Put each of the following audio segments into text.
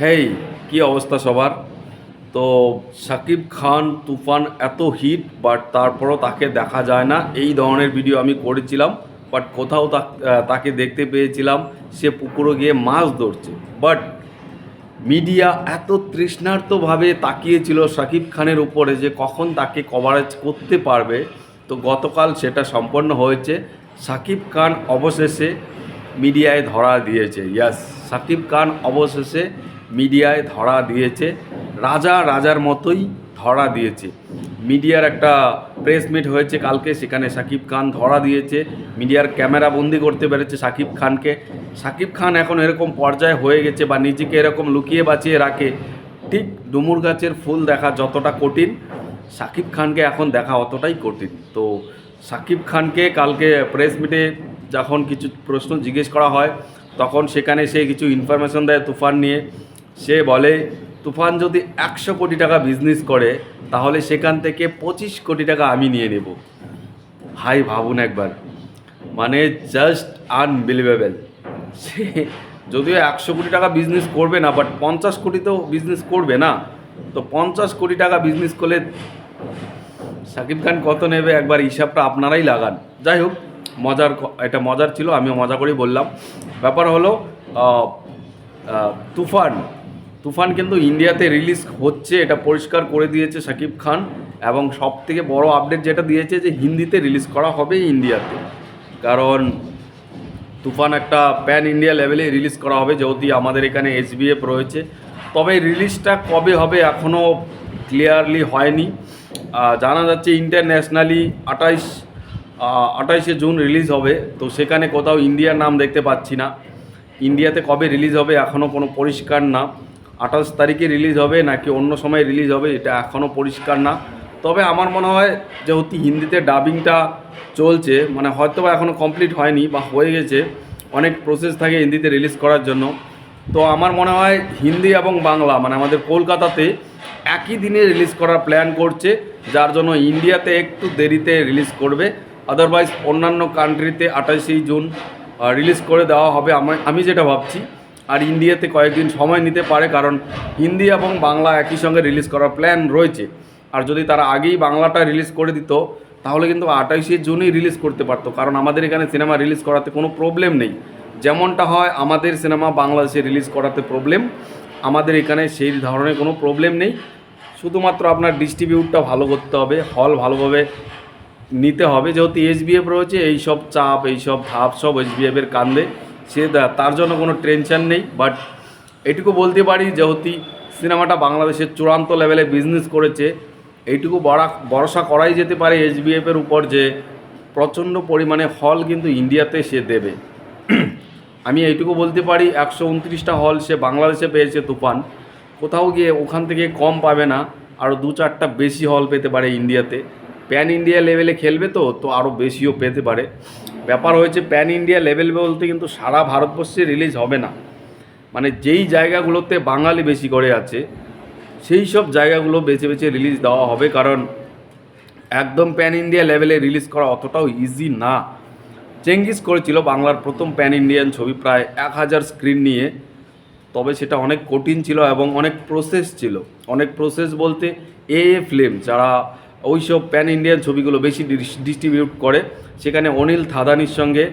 হেই, কি অবস্থা সবার? তো সাকিব খান তুফান এত হিট, বাট তারপরও তাকে দেখা যায় না। এই ধরনের ভিডিও আমি করেছিলাম, বাট কোথাও তাকে দেখতে পেয়েছিলাম। সে পুকুরে গিয়ে মাছ ধরছে। বাট মিডিয়া এত তৃষ্ণার্তভাবে তাকিয়েছিল সাকিব খানের উপরে যে কখন তাকে কভারেজ করতে পারবে। তো গতকাল সেটা সম্পন্ন হয়েছে। সাকিব খান অবশেষে মিডিয়ায় ধরা দিয়েছে। ইয়াস সাকিব খান অবশেষে মিডিয়ায় ধরা দিয়েছে, রাজা রাজার মতোই ধরা দিয়েছে। মিডিয়ার একটা প্রেস মিট হয়েছে কালকে, সেখানে সাকিব খান ধরা দিয়েছে। মিডিয়ার ক্যামেরা বন্দি করতে পেরেছে সাকিব খানকে। সাকিব খান এখন এরকম পর্যায়ে হয়ে গেছে বা নিজেকে এরকম লুকিয়ে বাঁচিয়ে রাখে, ঠিক ডুমুর গাছের ফুল দেখা যতটা কঠিন, সাকিব খানকে এখন দেখা অতটাই কঠিন। তো সাকিব খানকে কালকে প্রেস মিটে যখন কিছু প্রশ্ন জিজ্ঞেস করা হয়, তখন সেখানে সে কিছু ইনফরমেশন দেয় তুফান নিয়ে। সে বলে, তুফান যদি একশো কোটি টাকা বিজনেস করে, তাহলে সেখান থেকে পঁচিশ কোটি টাকা আমি নিয়ে নেব। ভাই ভাবুন একবার। মানে জাস্ট আনবিলিভেবল সে যদিও একশো কোটি টাকা বিজনেস করবে না বাট পঞ্চাশ কোটি তো বিজনেস করবে না। তো পঞ্চাশ কোটি টাকা বিজনেস করলে সাকিব খান কত নেবে? একবার হিসাবটা আপনারাই লাগান। যাই হোক, মজার এটা মজার ছিল, আমিও মজা করেই বললাম। ব্যাপার হলো তুফান তুফান কিন্তু ইন্ডিয়াতে রিলিজ হচ্ছে, এটা পরিষ্কার করে দিয়েছে সাকিব খান। এবং সব থেকে বড় আপডেট যেটা দিয়েছে যে হিন্দিতে রিলিজ করা হবে ইন্ডিয়াতে। কারণ তুফান একটা প্যান ইন্ডিয়া লেভেলে রিলিজ করা হবে, যেহেতু আমাদের এখানে এসবিএফ রয়েছে। তবে রিলিজটা কবে হবে এখনও ক্লিয়ারলি হয়নি। জানা যাচ্ছে ইন্টারন্যাশনালি আঠাইশ আঠাইশে জুন রিলিজ হবে। তো সেখানে কোথাও ইন্ডিয়ার নাম দেখতে পাচ্ছি না। ইন্ডিয়াতে কবে রিলিজ হবে এখনও কোনো পরিষ্কার না। আঠাশ তারিখে রিলিজ হবে নাকি অন্য সময় রিলিজ হবে এটা এখনও পরিষ্কার না। তবে আমার মনে হয় যেহেতু হিন্দিতে ডাবিংটা চলছে মানে হয়তো বা এখনও কমপ্লিট হয়নি বা হয়ে গেছে, অনেক প্রসেস থাকে হিন্দিতে রিলিজ করার জন্য। তো আমার মনে হয় হিন্দি এবং বাংলা মানে আমাদের কলকাতাতে একই দিনে রিলিজ করার প্ল্যান করছে, যার জন্য ইন্ডিয়াতে একটু দেরিতে রিলিজ করবে। আদারওয়াইজ অন্যান্য কান্ট্রিতে আঠাশে জুন রিলিজ করে দেওয়া হবে। আমি যেটা ভাবছি আর ইন্ডিয়াতে কয়েকদিন সময় নিতে পারে কারণ হিন্দি এবং বাংলা একই সঙ্গে রিলিজ করার প্ল্যান রয়েছে। আর যদি তারা আগেই বাংলাটা রিলিজ করে দিত, তাহলে কিন্তু আঠাইশে জুনই রিলিজ করতে পারতো, কারণ আমাদের এখানে সিনেমা রিলিজ করাতে কোনো প্রবলেম নেই। যেমনটা হয়, আমাদের সিনেমা বাংলাদেশে রিলিজ করাতে প্রবলেম আমাদের এখানে সেই ধরনের কোনো প্রবলেম নেই। শুধুমাত্র আপনার ডিস্ট্রিবিউটটা ভালো করতে হবে হল ভালোভাবে নিতে হবে। যেহেতু এসবিএফ রয়েছে এই সব চাপ এই সব ধাপ সব এসবিএফের কান্দে সে তার জন্য কোনো টেনশন নেই বাট এটুকু বলতে পারি যেহেতু সিনেমাটা বাংলাদেশের চূড়ান্ত লেভেলে বিজনেস করেছে। এইটুকু ভরসা করাই যেতে পারে এসবিএফের উপর যে প্রচণ্ড পরিমাণে হল কিন্তু ইন্ডিয়াতে সে দেবে। আমি এইটুকু বলতে পারি, একশো উনত্রিশটা হল সে বাংলাদেশে পেয়েছে তুফান। কোথাও গিয়ে ওখান থেকে কম পাবে না আরও দু চারটা বেশি হল পেতে পারে ইন্ডিয়াতে প্যান ইন্ডিয়া লেভেলে খেলবে তো তো আরও বেশিও পেতে পারে। ব্যাপার হয়েছে প্যান ইন্ডিয়া লেভেল বলতে কিন্তু সারা ভারতবর্ষে রিলিজ হবে না। মানে যেই জায়গাগুলোতে বাঙালি বেশি করে আছে, সেই সব জায়গাগুলো বেছে বেছে রিলিজ দেওয়া হবে, কারণ একদম প্যান ইন্ডিয়া লেভেলে রিলিজ করা অতটাও ইজি না। চেঙ্গিস করেছিল বাংলার প্রথম প্যান ইন্ডিয়ান ছবি, প্রায় এক হাজার স্ক্রিন নিয়ে। তবে সেটা অনেক কঠিন ছিল এবং অনেক প্রসেস ছিল। অনেক প্রসেস বলতে এ এ ফিল্ম যারা ওইসব প্যান ইন্ডিয়ান ছবিগুলো বেশি ডিস্ট্রিবিউট করে। সেখানে অনিল থাদানির সঙ্গে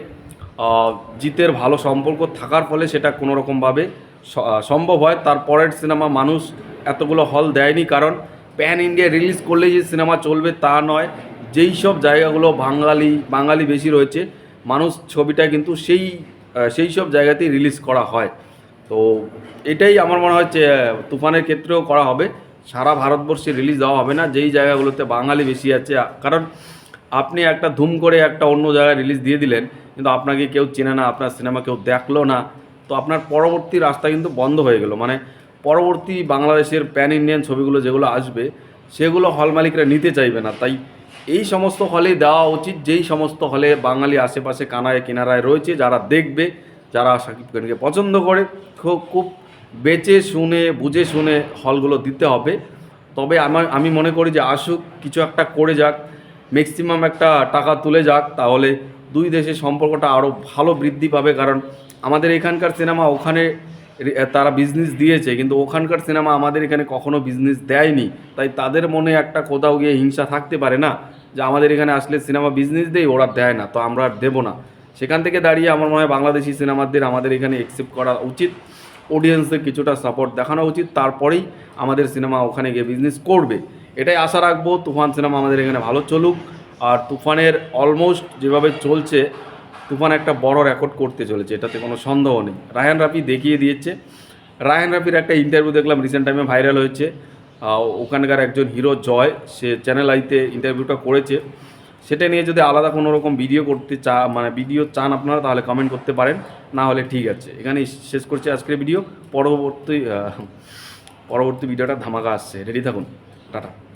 জিতের ভালো সম্পর্ক থাকার ফলে সেটা কোনো রকমভাবে সম্ভব হয়। তার পরের সিনেমা মানুষ এতগুলো হল দেয়নি কারণ প্যান ইন্ডিয়া রিলিজ করলেই যে সিনেমা চলবে তা নয়। যেই সব জায়গাগুলো বাঙালি বাঙালি বেশি রয়েছে মানুষ ছবিটা কিন্তু সেই সেই সব জায়গাতেই রিলিজ করা হয়। তো এটাই আমার মনে আহ, তুফানের ক্ষেত্রেও করা হবে। সারা ভারতবর্ষে রিলিজ দেওয়া হবে না, যেই জায়গাগুলোতে বাঙালি বেশি আছে কারণ আপনি একটা ধুম করে একটা অন্য জায়গায় রিলিজ দিয়ে দিলেন, কিন্তু আপনাকে কেউ চেনে না, আপনার সিনেমা কেউ দেখল না, তো আপনার পরবর্তী রাস্তা কিন্তু বন্ধ হয়ে গেল। মানে পরবর্তী বাংলাদেশের প্যান ইন্ডিয়ান ছবিগুলো যেগুলো আসবে, সেগুলো হল মালিকরা নিতে চাইবে না। তাই এই সমস্ত হলেই দেওয়া উচিত, যেই সমস্ত হলে বাঙালি আশেপাশে কানায়, কিনারায় রয়েছে, যারা দেখবে, যারা শাকিব খানকে পছন্দ করে, খুব খুব বেচে, শুনে, বুঝে, শুনে হলগুলো দিতে হবে। তবে আমার, আমি মনে করি যে আসুক, কিছু একটা করে যাক ম্যাক্সিমাম একটা টাকা তুলে যাক, তাহলে দুই দেশের সম্পর্কটা আরও ভালো বৃদ্ধি পাবে। কারণ আমাদের এখানকার সিনেমা ওখানে তারা বিজনেস দিয়েছে, কিন্তু ওখানকার সিনেমা আমাদের এখানে কখনো বিজনেস দেয়নি। তাই তাদের মনে একটা কোথাও গিয়ে হিংসা থাকতে পারে না, যে আমাদের এখানে আসলে সিনেমা বিজনেস দেয় ওরা দেয় না, তো আমরা আর দেবো না। সেখান থেকে দাঁড়িয়ে আমার মনে হয় বাংলাদেশি সিনেমাদের আমাদের এখানে অ্যাকসেপ্ট করা উচিত। অডিয়েন্সদের কিছুটা সাপোর্ট দেখানো উচিত। তারপরেই আমাদের সিনেমা ওখানে গিয়ে বিজনেস করবে। এটাই আশা রাখব। তুফান সিনেমা আমাদের এখানে ভালো চলুক। আর তুফানের অলমোস্ট যেভাবে চলছে, তুফান একটা বড় রেকর্ড করতে চলেছে। এটাতে কোনো সন্দেহ নেই। রায়হান রাফি দেখিয়ে দিয়েছে। রায়হান রাফির একটা ইন্টারভিউ দেখলাম রিসেন্ট টাইমে ভাইরাল হয়েছে। ওখানকার একজন হিরো জয়, সে চ্যানেল আইতে ইন্টারভিউটা করেছে। সেটা নিয়ে যদি আলাদা কোনো রকম ভিডিও করতে চা মানে ভিডিও চান আপনারা, তাহলে কমেন্ট করতে পারেন। না হলে ঠিক আছে। এখানেই শেষ করছি আজকের ভিডিও পরবর্তী পরবর্তী ভিডিওটা ধামাকা আসছে। রেডি থাকুন। টাটা।